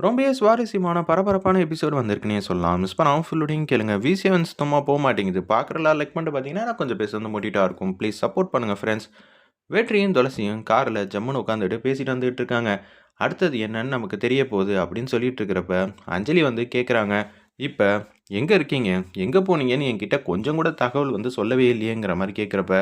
ரொம்பவே சுவாரஸ்யமான பரபரப்பான எபிசோடு வந்திருக்குன்னே சொல்லலாம். மிஸ் பண்ணாமல் ஃபுல்லோடையும் கேளுங்க. வி7 சுத்தமாக போக மாட்டேங்குது. பார்க்குறலாம் லைக் பண்ணிட்டு பார்த்தீங்கன்னா, நான் கொஞ்சம் பேச வந்து மோட்டிவேட்டா இருக்கும். ப்ளீஸ் சப்போர்ட் பண்ணுங்கள் ஃப்ரெண்ட்ஸ். வெற்றியும், துளசியும் காரில் ஜம்முன்னு உட்காந்துட்டு பேசிட்டு வந்துட்டு இருக்காங்க. அடுத்தது என்னன்னு நமக்கு தெரிய போகுது அப்படின்னு சொல்லிட்டு இருக்கிறப்ப, அஞ்சலி வந்து கேட்குறாங்க. இப்போ எங்கே இருக்கீங்க? எங்கே போனீங்கன்னு என்கிட்ட கொஞ்சம் கூட தகவல் வந்து சொல்லவே இல்லையேங்கிற மாதிரி கேட்குறப்ப,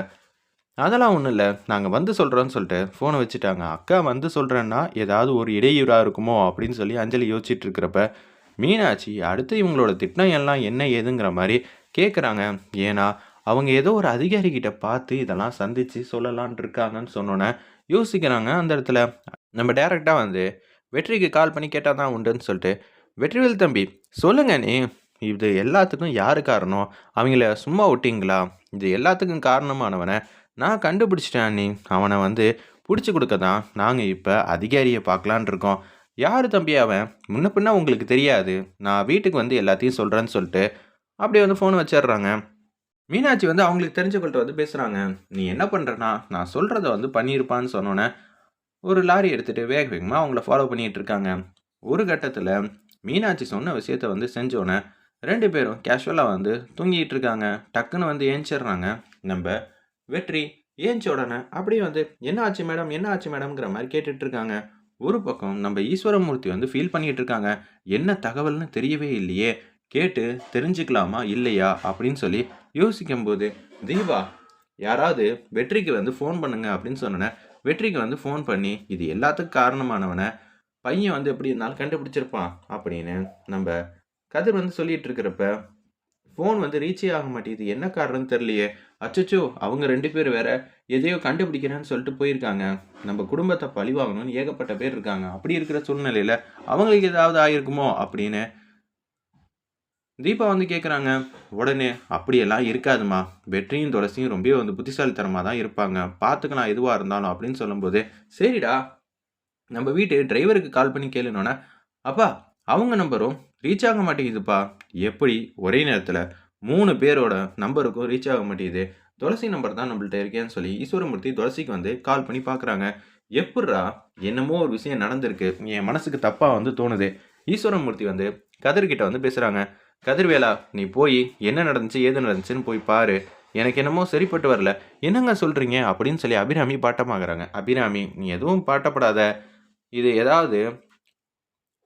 அதெல்லாம் ஒன்றும் இல்லை நாங்கள் வந்து சொல்கிறோன்னு சொல்லிட்டு ஃபோனை வச்சுட்டாங்க. அக்கா வந்து சொல்கிறேன்னா ஏதாவது ஒரு இடையூறாக இருக்குமோ அப்படின்னு சொல்லி அஞ்சலி யோசிச்சுட்டு இருக்கிறப்ப, மீனாட்சி அடுத்து இவங்களோட திட்டம் எல்லாம் என்ன ஏதுங்கிற மாதிரி கேட்குறாங்க. ஏன்னா, அவங்க ஏதோ ஒரு அதிகாரிகிட்ட பார்த்து இதெல்லாம் சந்தித்து சொல்லலான் இருக்காங்கன்னு சொன்னோன்னே யோசிக்கிறாங்க அந்த இடத்துல. நம்ம டேரெக்டாக வந்து வெற்றிக்கு கால் பண்ணி கேட்டால் தான் உண்டுன்னு சொல்லிட்டு, "வெற்றிவேல் தம்பி, சொல்லுங்க நீ இது எல்லாத்துக்கும் யாரு காரணம்? அவங்கள சும்மா விட்டிங்களா இது எல்லாத்துக்கும் காரணமானவனை நான் கண்டுபிடிச்சிட்டேன் அண்ணி. அவனை வந்து பிடிச்சி கொடுக்க தான் நாங்கள் இப்போ அதிகாரியை பார்க்கலான்னு இருக்கோம். யார் தம்பி அவன்? முன்ன பின்ன உங்களுக்கு தெரியாது. நான் வீட்டுக்கு வந்து எல்லாத்தையும் சொல்கிறேன்னு சொல்லிட்டு, அப்படியே வந்து ஃபோன் வச்சிடுறாங்க. மீனாட்சி வந்து அவங்களுக்கு தெரிஞ்சவங்கள்ட்ட வந்து பேசுகிறாங்க "நீ என்ன பண்ணுறனா நான் சொல்கிறத வந்து பண்ணியிருப்பான்னு" சொன்னோன்னே ஒரு லாரி எடுத்துகிட்டு வேக வேகமாக அவங்கள ஃபாலோ பண்ணிகிட்டு இருக்காங்க. ஒரு கட்டத்தில் மீனாட்சி சொன்ன விஷயத்த வந்து செஞ்சோன்னே ரெண்டு பேரும் கேஷுவலாக வந்து தூங்கிட்டு இருக்காங்க. டக்குன்னு வந்து ஏஞ்சிடுறாங்க நம்ம வெற்றி ஏந்திச்ச உடனே அப்படியே வந்து, "என்ன ஆச்சு மேடம்? என்ன ஆச்சு மேடம்ங்கிற" மாதிரி கேட்டுட்டு இருக்காங்க. ஒரு பக்கம் நம்ம ஈஸ்வரமூர்த்தி வந்து ஃபீல் பண்ணிட்டு இருக்காங்க. என்ன தகவல்னு தெரியவே இல்லையே. கேட்டு தெரிஞ்சுக்கலாமா? இல்லையா? அப்படின்னு சொல்லி யோசிக்கும்போது, "தீபா, யாராவது வெற்றிக்கு வந்து ஃபோன் பண்ணுங்க" அப்படின்னு சொன்னோனே, வெற்றிக்கு வந்து ஃபோன் பண்ணி, "இது எல்லாத்துக்கும் காரணமானவனை பையன் வந்து எப்படி இருந்தாலும் கண்டுபிடிச்சிருப்பான்" அப்படின்னு நம்ம கதிர் வந்து சொல்லிட்டு இருக்கிறப்ப, ஃபோன் வந்து ரீச்சே ஆக மாட்டேங்குது. என்ன காரணம்னு தெரியலையே. அச்சச்சோ! அவங்க ரெண்டு பேர் வேற எதையோ கண்டுபிடிக்கிறேன்னு சொல்லிட்டு போயிருக்காங்க. நம்ம குடும்பத்தை பழிவாங்கணும்னு ஏகப்பட்ட பேர் இருக்காங்க. அப்படி இருக்கிற சூழ்நிலையில் அவங்களுக்கு ஏதாவது ஆகிருக்குமோ அப்படின்னு தீபா வந்து கேட்குறாங்க. உடனே, "அப்படியெல்லாம் இருக்காதும்மா. வெற்றியும், துளசியும் ரொம்பவே வந்து புத்திசாலித்தனமாக தான் இருப்பாங்க. பார்த்துக்கலாம் எதுவாக இருந்தாலும்" அப்படின்னு சொல்லும்போது, "சரிடா, நம்ம வீட்டு டிரைவருக்கு கால் பண்ணி கேளுன்னோனே, அப்பா அவங்க நம்பரும் ரீச் ஆக மாட்டேங்குதுப்பா. எப்படி ஒரே நேரத்தில் மூணு பேரோட நம்பருக்கும் ரீச் ஆக மாட்டேங்குது. துளசி நம்பர் தான் நம்மள்ட்ட இருக்கேன்னு சொல்லி ஈஸ்வரமூர்த்தி துளசிக்கு வந்து கால் பண்ணி பார்க்குறாங்க. எப்புட்றா? என்னமோ ஒரு விஷயம் நடந்திருக்கு. என் மனசுக்கு தப்பாக வந்து தோணுது. ஈஸ்வரமூர்த்தி வந்து கதிர்கிட்ட வந்து பேசுகிறாங்க "கதிர்வேலா, நீ போய் என்ன நடந்துச்சு, ஏது நடந்துச்சுன்னு போய் பாரு. எனக்கு என்னமோ சரிப்பட்டு வரல." "என்னங்க சொல்கிறீங்க அப்படின்னு சொல்லி அபிராமி பாட்டமாகறாங்க "அபிராமி, நீ எதுவும் பாட்டப்படாத. இது ஏதாவது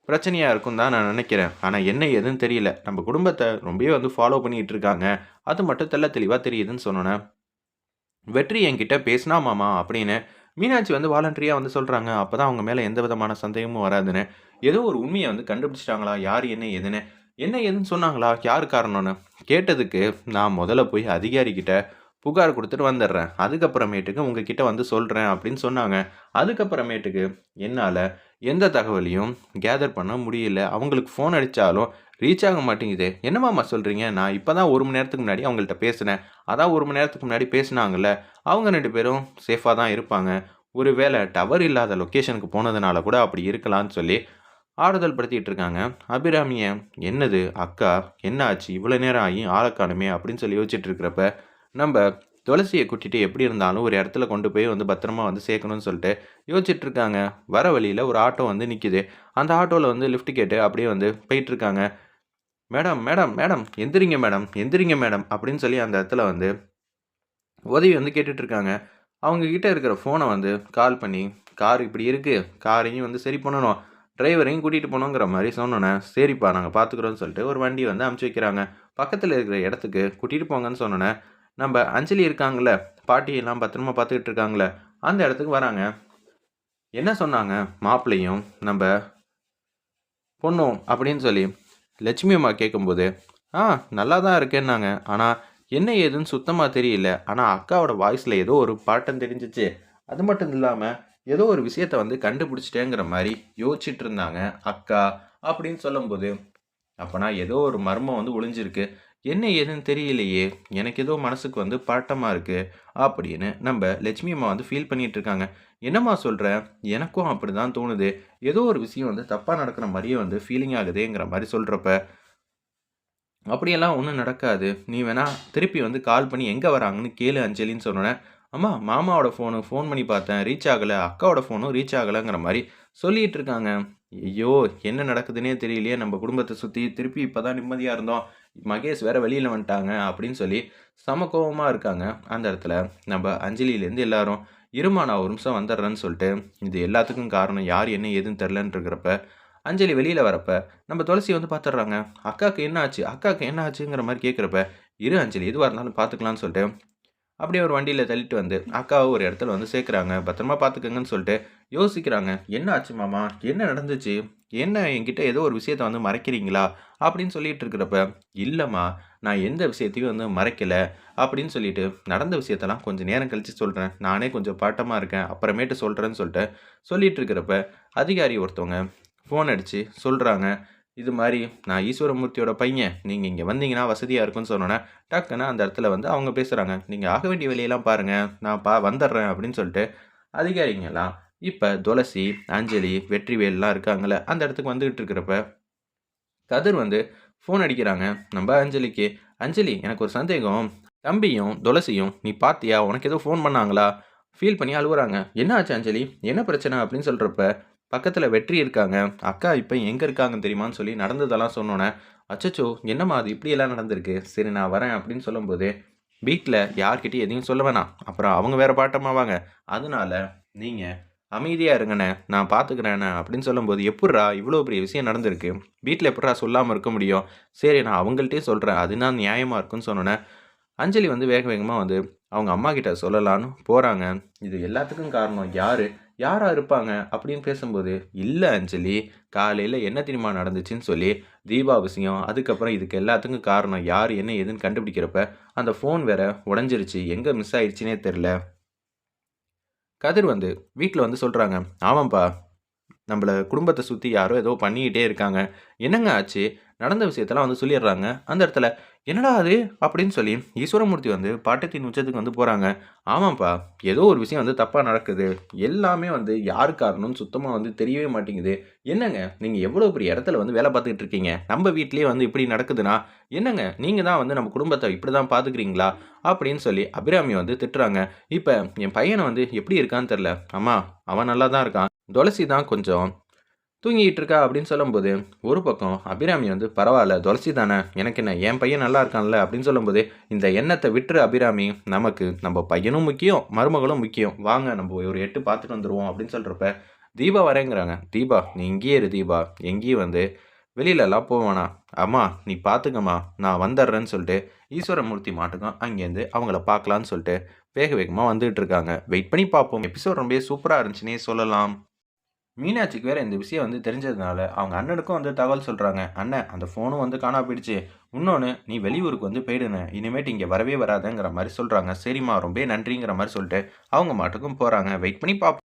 பிரச்சனையாக இருக்கும் தான் நான் நினைக்கிறேன். ஆனால் என்ன ஏதுன்னு தெரியல. நம்ம குடும்பத்தை ரொம்பவே வந்து ஃபாலோ பண்ணிட்டு இருக்காங்க. அது மட்டும் தெல்ல தெளிவாக தெரியுதுன்னு" சொன்னோனே, "வெற்றி என்கிட்ட பேசினா மாமா" அப்படின்னு மீனாட்சி வந்து வாலண்டரியாக வந்து சொல்கிறாங்க அப்போ தான் அவங்க மேலே எந்த விதமான சந்தேகமும் வராதுன்னு. ஏதோ ஒரு உண்மையை வந்து கண்டுபிடிச்சிட்டாங்களா யார் என்ன ஏதுன்னு. என்ன ஏதுன்னு சொன்னாங்களா? யார் காரணம்னு. கேட்டதுக்கு, "நான் முதல்ல போய் அதிகாரிக்கிட்ட புகார் கொடுத்துட்டு வந்துடுறேன். அதுக்கப்புறமேட்டுக்கு உங்ககிட்ட வந்து சொல்கிறேன் அப்படின்னு சொன்னாங்க. அதுக்கப்புறமேட்டுக்கு என்னால் எந்த தகவலையும் கேதர் பண்ண முடியல. அவங்களுக்கு ஃபோன் அடித்தாலும் ரீச் ஆக மாட்டேங்குது. "என்ன சொல்கிறீங்க நான் இப்போ தான் ஒரு மணி நேரத்துக்கு முன்னாடி அவங்கள்ட்ட பேசினேன்." "அதான் ஒரு மணி நேரத்துக்கு முன்னாடி பேசினாங்கல்ல. அவங்க ரெண்டு பேரும் சேஃபாக தான் இருப்பாங்க. ஒருவேள டவர் இல்லாத லொக்கேஷனுக்கு போனதுனால கூட அப்படி இருக்கலாம்னு" சொல்லி ஆறுதல் படுத்திட்டு இருக்காங்க. அபிராமிய, "என்னது அக்கா, என்ன ஆச்சு? இவ்வளோ நேரம் ஆகி ஆள அப்படின்னு சொல்லி யோசிச்சுட்டு இருக்கிறப்ப, நம்ம துளசியை கூட்டிட்டு எப்படி இருந்தாலும் ஒரு இடத்துல கொண்டு போய் வந்து பத்திரமா வந்து சேர்க்கணும்னு சொல்லிட்டு யோசிச்சுட்டு இருக்காங்க. வர வழியில் ஒரு ஆட்டோ வந்து நிற்கிது அந்த ஆட்டோவில் வந்து லிஃப்ட் கேட்டு அப்படியே வந்து போயிட்டுருக்காங்க "மேடம், மேடம், மேடம் எந்திரிங்க மேடம், எந்திரிங்க மேடம்" அப்படின்னு சொல்லி அந்த இடத்துல வந்து உதவி வந்து கேட்டுட்ருக்காங்க அவங்கக்கிட்ட அவங்க இருக்கிற ஃபோனை வந்து கால் பண்ணி, "கார் இப்படி இருக்குது காரையும் வந்து சரி பண்ணணும். டிரைவரையும் கூட்டிகிட்டு போகணுங்கிற மாதிரி சொன்னோன்னே "சரிப்பா நாங்கள் பார்த்துக்குறோன்னு சொல்லிட்டு ஒரு வண்டி வந்து அனுப்பிச்சு வைக்கிறாங்க. பக்கத்தில் இருக்கிற இடத்துக்கு கூட்டிகிட்டு போங்கன்னு சொன்னோன்னே நம்ம அஞ்சலி இருக்காங்கல்ல, பாட்டியெல்லாம் பத்திரமா பார்த்துக்கிட்டு இருக்காங்கல்ல, அந்த இடத்துக்கு வராங்க. என்ன சொன்னாங்க மாப்பிள்ளையும், நம்ம பொண்ணும் அப்படின்னு சொல்லி லட்சுமி அம்மா கேட்கும்போது, "ஆ நல்லா தான் இருக்கேன்னாங்க. ஆனால் என்ன ஏதுன்னு சுத்தமாக தெரியல. ஆனால் அக்காவோட வாய்ஸில் ஏதோ ஒரு பாட்டம் தெரிஞ்சிச்சு அது மட்டும் இல்லாமல் ஏதோ ஒரு விஷயத்த வந்து கண்டுபிடிச்சிட்டேங்கிற மாதிரி யோசிச்சுட்டு இருந்தாங்க அக்கா" அப்படின்னு சொல்லும்போது, அப்போனா ஏதோ ஒரு மர்மம் வந்து ஒளிஞ்சிருக்கு. என்ன ஏதுன்னு தெரியலையே. எனக்கு ஏதோ மனசுக்கு வந்து பாட்டமாக இருக்குது அப்படின்னு நம்ம லட்சுமி அம்மா வந்து ஃபீல் பண்ணிகிட்டு இருக்காங்க. "என்னம்மா சொல்கிறேன் எனக்கும் அப்படி தான் தோணுது. ஏதோ ஒரு விஷயம் வந்து தப்பாக நடக்கிற மாதிரியே வந்து ஃபீலிங் ஆகுதேங்கிற" மாதிரி சொல்கிறப்ப "அப்படியெல்லாம் ஒன்றும் நடக்காது. நீ வேணா திருப்பி வந்து கால் பண்ணி எங்கே வராங்கன்னு கேளு அஞ்சலின்னு" சொன்னேன் "அம்மா மாமாவோட ஃபோனு ஃபோன் பண்ணி பார்த்தேன். ரீச் ஆகலை அக்காவோட ஃபோனும் ரீச் ஆகலைங்கிற மாதிரி சொல்லிகிட்டு இருக்காங்க. ஐயோ என்ன நடக்குதுன்னே தெரியலையே நம்ம குடும்பத்தை சுற்றி திருப்பி இப்போ தான் நிம்மதியாக இருந்தோம் மகேஷ் வேற வெளியில் வந்துட்டாங்க அப்படின்னு சொல்லி சம கோபமாக இருக்காங்க. அந்த இடத்துல நம்ம அஞ்சலியிலேருந்து எல்லாரும் இருமா நான் ஒரு நிமிஷம் வந்துடுறேன்னு சொல்லிட்டு இது எல்லாத்துக்கும் காரணம் யார் என்ன ஏதுன்னு தெரிலன்னு இருக்கிறப்ப அஞ்சலி வெளியில் வரப்ப நம்ம துளசி வந்து பார்த்துடுறாங்க. அக்காவுக்கு என்ன ஆச்சு? அக்காவுக்கு என்ன ஆச்சுங்கிற மாதிரி கேட்குறப்ப இரு அஞ்சலி எதுவாக இருந்தாலும் பார்த்துக்கலான்னு சொல்லிட்டு அப்படியே ஒரு வண்டியில் தள்ளிட்டு வந்து அக்காவை ஒரு இடத்துல வந்து சேர்க்குறாங்க. பத்திரமா பார்த்துக்கங்கன்னு சொல்லிட்டு யோசிக்கிறாங்க. என்ன ஆச்சு மாமா? என்ன நடந்துச்சு? என்ன என்கிட்ட ஏதோ ஒரு விஷயத்த வந்து மறைக்கிறீங்களா? அப்படின்னு சொல்லிட்டு இருக்கிறப்ப இல்லைம்மா நான் எந்த விஷயத்தையும் வந்து மறைக்கலை. அப்படின்னு சொல்லிட்டு நடந்த விஷயத்தெல்லாம் கொஞ்சம் நேரம் கழித்து சொல்கிறேன் நானே கொஞ்சம் பாட்டமாக இருக்கேன். அப்புறமேட்டு சொல்கிறேன்னு சொல்லிட்டு சொல்லிட்டு இருக்கிறப்ப அதிகாரி ஒருத்தவங்க ஃபோன் அடித்து சொல்கிறாங்க இது மாதிரி நான் ஈஸ்வரமூர்த்தியோட பையன் நீங்கள் இங்கே வந்தீங்கன்னா வசதியாக இருக்கும்னு சொன்னோன்னே டக்குன்னு அந்த இடத்துல வந்து அவங்க பேசுகிறாங்க நீங்கள் ஆக வேண்டிய வேலையெல்லாம் பாருங்கள் நான் பா வந்துடுறேன் அப்படின்னு சொல்லிட்டு அதிகாரிங்கெல்லாம் இப்போ துளசி அஞ்சலி வெற்றிவேல்லாம் இருக்காங்கல்ல அந்த இடத்துக்கு வந்துக்கிட்டு இருக்கிறப்ப கதிர் வந்து ஃபோன் அடிக்கிறாங்க. நம்ம அஞ்சலிக்கு அஞ்சலி எனக்கு ஒரு சந்தேகம். தம்பியும் துளசியும் நீ பாத்தியா? உனக்கு ஏதோ ஃபோன் பண்ணாங்களா? ஃபீல் பண்ணி அழுகுறாங்க என்ன ஆச்சு அஞ்சலி? என்ன பிரச்சனை? அப்படின்னு சொல்கிறப்ப பக்கத்தில் வெற்றி இருக்காங்க. அக்கா இப்போ எங்கே இருக்காங்கன்னு தெரியுமான்னு சொல்லி நடந்ததெல்லாம் சொன்னோன்னே அச்சச்சோ என்னம்மா அது இப்படியெல்லாம் நடந்திருக்கு? சரி நான் வரேன் அப்படின்னு சொல்லும்போது வீட்டில் யார்கிட்டையும் எதையும் சொல்ல வேணாம். அப்புறம் அவங்க வேறு பாட்டமாவாங்க அதனால நீங்கள் அமைதியாக இருங்கண்ணே நான் பார்த்துக்கிறேண்ணே அப்படின்னு சொல்லும்போது எப்பட்றா இவ்வளோ பெரிய விஷயம் நடந்திருக்கு? வீட்டில் எப்பட்றா சொல்லாமல் இருக்க முடியும்? சரி நான் அவங்கள்ட்டே சொல்கிறேன் அதுதான் நியாயமாக இருக்குன்னு சொன்னோன்னே அஞ்சலி வந்து வேக வேகமாக வந்து அவங்க அம்மா கிட்ட சொல்லலான்னு போகிறாங்க இது எல்லாத்துக்கும் காரணம் யார்? யாராக இருப்பாங்க? அப்படின்னு பேசும்போது இல்லை அஞ்சலி காலையில் என்ன தெரியுமா நடந்துச்சுன்னு சொல்லி தீபா விஷயம் அதுக்கப்புறம் இதுக்கு எல்லாத்துக்கும் காரணம் யார் என்ன ஏதுன்னு கண்டுபிடிக்கிறப்ப அந்த ஃபோன் வேற உடஞ்சிருச்சு. எங்கே மிஸ் ஆயிடுச்சுனே தெரில கதிர் வந்து வீட்டில் வந்து சொல்கிறாங்க ஆமாம்ப்பா நம்மள குடும்பத்தை சுற்றி யாரோ ஏதோ பண்ணிக்கிட்டே இருக்காங்க. என்னங்க ஆச்சு? நடந்த விஷயத்தெல்லாம் வந்து சொல்லிடுறாங்க. அந்த இடத்துல என்னடா அது? அப்படின்னு சொல்லி ஈஸ்வரமூர்த்தி வந்து பாட்டத்தின் உச்சத்துக்கு வந்து போகிறாங்க ஆமாம்ப்பா ஏதோ ஒரு விஷயம் வந்து தப்பாக நடக்குது. எல்லாமே வந்து யார் காரணம்னு சுத்தமாக வந்து தெரியவே மாட்டேங்குது. என்னங்க நீங்கள் எவ்வளோ பெரிய இடத்துல வந்து வேலை பார்த்துக்கிட்டு இருக்கீங்க? நம்ம வீட்லேயே வந்து இப்படி நடக்குதுன்னா என்னங்க நீங்கள் தான் வந்து நம்ம குடும்பத்தை இப்படி தான் பார்த்துக்கிறீங்களா அப்படின்னு சொல்லி அபிராமி வந்து திட்டுறாங்க. இப்போ என் பையனை வந்து எப்படி இருக்கான்னு தெரில அம்மா அவன் நல்லா தான் இருக்கான். துளசி தான் கொஞ்சம் தூங்கிட்டு இருக்கா அப்படின்னு சொல்லும்போது ஒரு பக்கம் அபிராமி வந்து பரவாயில்ல துளசி தானே எனக்கு என்ன என் பையன் நல்லா இருக்கான்ல? அப்படின்னு சொல்லும்போது இந்த எண்ணத்தை விட்டுரு அபிராமி நமக்கு நம்ம பையனும் முக்கியம் மருமகளும் முக்கியம். வாங்க நம்ம ஒரு எட்டு பார்த்துட்டு வந்துடுவோம் அப்படின்னு சொல்கிறப்ப தீபா வரேங்கிறாங்க. தீபா நீ இங்கேயே இரு தீபா. எங்கேயும் வந்து வெளியிலலாம் போவானா அம்மா நீ பார்த்துக்கம்மா நான் வந்துடுறேன்னு சொல்லிட்டு ஈஸ்வரமூர்த்தி மாட்டுக்கும் அங்கேருந்து அவங்கள பார்க்கலான்னு சொல்லிட்டு வேக வேகமாக வந்துகிட்டு இருக்காங்க வெயிட் பண்ணி பார்ப்போம். எபிசோட் ரொம்பவே சூப்பராக இருந்துச்சுன்னே சொல்லலாம். மீனாட்சிக்கு வேறு இந்த விஷயம் வந்து தெரிஞ்சதுனால அவங்க அண்ணனுக்கும் வந்து தகவல் சொல்கிறாங்க அண்ணன் அந்த ஃபோனும் வந்து காணா போயிடுச்சு. இன்னொன்று நீ வெளியூருக்கு வந்து போயிடுன இனிமேட்டு இங்கே வரவே வராதுங்கிற மாதிரி சொல்கிறாங்க சரிம்மா ரொம்ப நன்றிங்கிற மாதிரி சொல்லிட்டு அவங்க மாட்டுக்கும் போகிறாங்க வெயிட் பண்ணி பார்ப்போம்